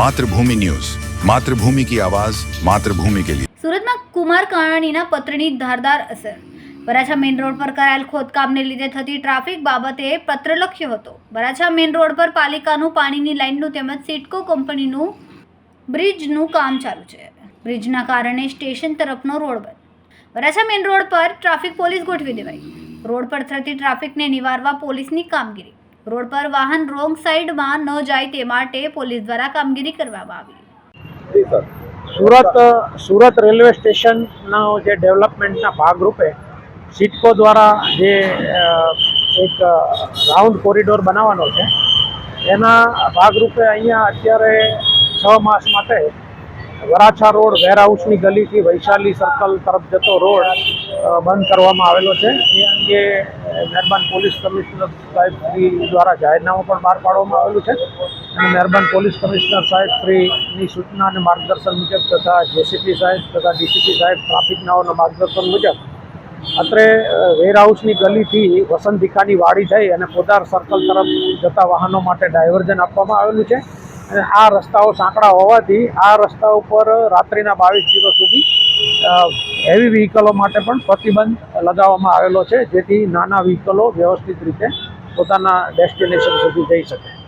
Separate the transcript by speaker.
Speaker 1: Mathrubhumi news. Mathrubhumi કી આવાજ, માતૃભૂમિ કે લીએ
Speaker 2: સુરતમાં કુમાર કાનાણીના પત્રની ધારદાર અસર. વરાછા મેઇન રોડ પર કરાયેલ ખોદકામને લીધે થતી ટ્રાફિક બાબતે પત્ર લખ્યો હતો. વરાછા મેઇન રોડ પર પાલિકાનું પાણીની લાઇનનું તેમજ સિટકો કંપનીનું બ્રિજનું કામ ચાલુ છે. બ્રિજના કારણે સ્ટેશન તરફનો રોડ બંધ. વરાછા મેઇન રોડ પર ટ્રાફિક પોલીસ ગોઠવી દેવાઈ. રોડ પર થતી ટ્રાફિકને નિવારવા પોલીસની કામગીરી. રોડ પર વાહન રોંગ સાઈડમાં ન જાય તે માટે પોલીસ દ્વારા કામગીરી કરવામાં આવી.
Speaker 3: સુરત સુરત રેલવે સ્ટેશનનો જે ડેવલપમેન્ટના ભાગરૂપે સિટકો દ્વારા જે એક રાઉન્ડ કોરિડોર બનાવવાનો છે એના ભાગરૂપે અહીંયા અત્યારે છ માસ માટે વરાછા રોડ વેરહાઉસની ગલીથી વૈશાલી સર્કલ તરફ જતો રોડ બંધ કરવામાં આવેલો છે. એ અંગે મહેરબાન પોલીસ કમિશનર સાહેબ શ્રી દ્વારા જાહેરનામું પણ બહાર પાડવામાં આવેલું છે. અને મહેરબાન પોલીસ કમિશનર સાહેબ શ્રીની સૂચના અને માર્ગદર્શન મુજબ તથા જેસીપી સાહેબ તથા ડીસીપી સાહેબ ટ્રાફિકનાઓના માર્ગદર્શન મુજબ અત્રે વેરહાઉસની ગલીથી વસંત ભીખાની વાડી થઈ અને પોદાર સર્કલ તરફ જતા વાહનો માટે ડાયવર્ઝન આપવામાં આવેલું છે. અને આ રસ્તાઓ સાંકડા હોવાથી આ રસ્તા ઉપર રાત્રિના બાવીસ જીરો સુધી હેવી વ્હીકલો માટે પણ પ્રતિબંધ લગાવવામાં આવેલો છે, જેથી નાના વ્હીકલો વ્યવસ્થિત રીતે પોતાના ડેસ્ટિનેશન સુધી જઈ શકે.